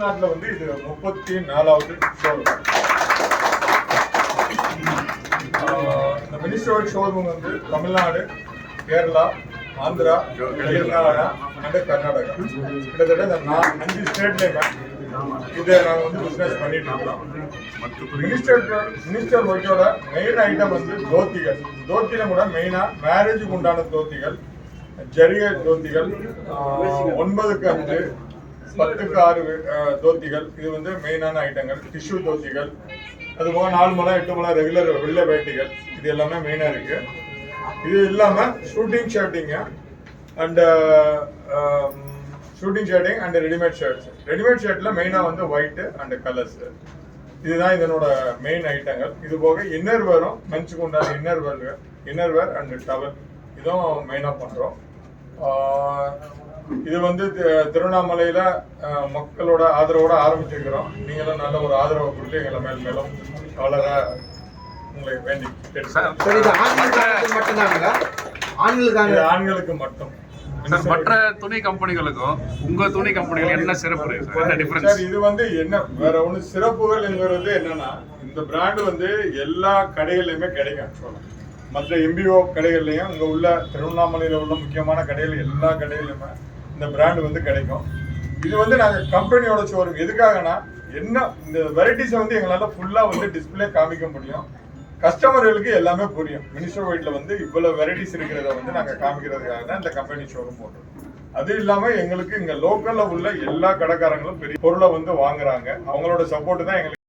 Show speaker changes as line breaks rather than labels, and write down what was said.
தமிழ்நாட்டில் வந்து இது முப்பத்தி நாலாவது ஷோரூம் இந்த மினிஸ்டர் ஷோரூம் வந்து தமிழ்நாடு கேரளா ஆந்திரா தெலுங்கானா அண்ட் கர்நாடகா. கிட்டத்தட்ட இந்த நாலு அஞ்சு ஸ்டேட்லேயுமே இதை நாங்கள் வந்து பிஸ்னஸ் பண்ணிட்டு இருக்கோம். மினிஸ்டர் மினிஸ்டர் ஒர்க்கோட மெயின் ஐட்டம் வந்து தோத்திகள். தோத்தியில கூட மெயினாக மேரேஜுக்கு உண்டான தோத்திகள் ஜரிய தோத்திகள் ஒன்பதுக்கு அஞ்சு பத்துக்கு ஆறு தோத்திகள். இது வந்து மெயினான ஐட்டங்கள் டிஷ்யூ தோத்திகள். அது போக நாலு மலை எட்டு மலை ரெகுலர் வெள்ளை வேட்டிகள். இது எல்லாமே மெயினாக இருக்கு. இது இல்லாமல் shooting shirting and shooting shirting and readymade shirts readymade ஷர்ட்டில் மெயினாக வந்து ஒயிட்டு அண்ட் கலர்ஸ் இதுதான் இதனோட மெயின் ஐட்டங்கள் இது போக இன்னர் வேரும் மென்ஸுக்கு உண்டான inner wear inner wear and towel இதுவும் மெயினாக பண்ணுறோம் இது வந்து திருவண்ணாமலையில மக்களோட ஆதரவோட ஆரம்பிச்சிருக்கிறோம். நீங்களும் நல்ல ஒரு ஆதரவை கொடுத்து எங்களை மேல் மேலும் வளர உங்களை வேண்டி
ஆண்களுக்கான
ஆண்களுக்கு மட்டும்.
சார் மற்ற துணி கம்பெனிகளுக்கும் உங்க துணி கம்பெனிகள் என்ன சிறப்பு இருக்கு சார்?
இது வந்து என்ன வேற ஒண்ணு சிறப்புகள்ங்கிறது என்னன்னா இந்த பிராண்ட் வந்து எல்லா கடைகள்லயுமே கிடைக்கும். மற்ற எம்பிஓ கடைகள்லயும் இங்க உள்ள திருவண்ணாமலையில உள்ள முக்கியமான கடைகள் எல்லா கடையிலுமே இந்த பிராண்ட் வந்து கிடைக்கும். இது வந்து நாங்கள் கம்பெனியோட ஷோரூம் எதுக்காகனா என்ன இந்த வெரைட்டிஸை வந்து எங்களால் ஃபுல்லாக வந்து டிஸ்பிளே காமிக்க முடியும். கஸ்டமர்களுக்கு எல்லாமே புரியும். மினிஸ்டர் ஒயிட்ல வந்து இவ்வளோ வெரைட்டிஸ் இருக்கிறத வந்து நாங்கள் காமிக்கிறதுக்காக தான் இந்த கம்பெனி ஷோரூம் போட்டோம். அது இல்லாமல் எங்களுக்கு இங்கே லோக்கலில் உள்ள எல்லா கடைக்காரங்களும் பெரிய பொருளை வந்து வாங்குறாங்க. அவங்களோட சப்போர்ட் தான் எங்களுக்கு